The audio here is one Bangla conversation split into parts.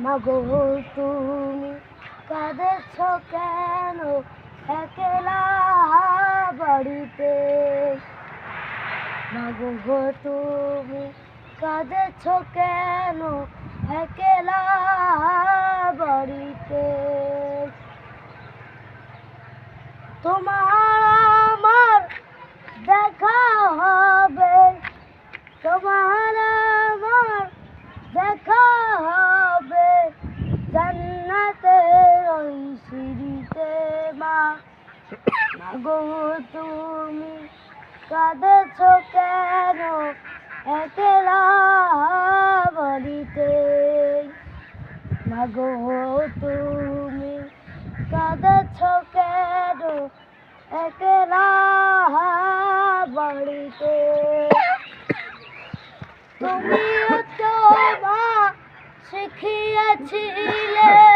মাগো তুমি কাঁদেছ কেন? একলা বাড়িতে। মাগো তুমি কাঁদেছ কেন? একলা বাড়িতে। তোমার আমার দেখা হবে তোমার আমার দেখা হবে জান্নাতের ওই সিঁড়িতে মা মাগো, তুমি কাঁদেছ কেন? একলা বাড়িতে মাগো, তুমি কাঁদেছ কেন? একলা বাড়িতে তুমিও তো মা শিখিয়েছিলে।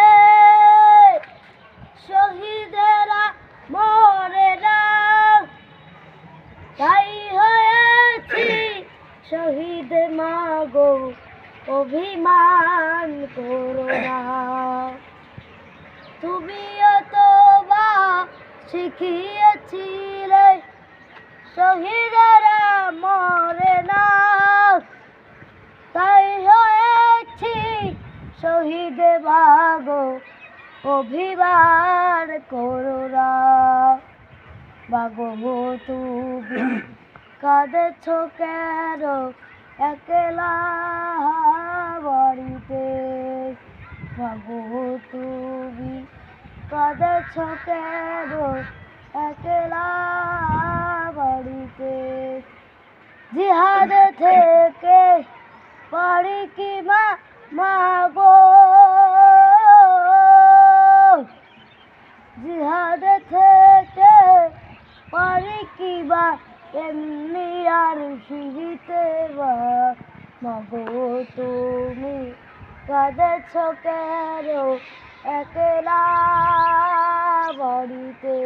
শহীদ মাগো, অভিমান করো না। তুমিও তো বা শিখিয়েছিলে, শহীদেরা মরে না। তাই হয়েছি শহীদ বাগো অভিমান করোনা বাগো তুমি। কাঁদেছ কেন একলা বাড়িতে। বাগো তুমি কাঁদেছ কেন একলা বাড়িতে। জিহাদ থেকে পারি কি মা মাগো? জিহাদ থেকে পারি কি বা এমনি আর ফিরিতে বা মাগো তুমি কাঁদেছ কেন? একলা বাড়িতে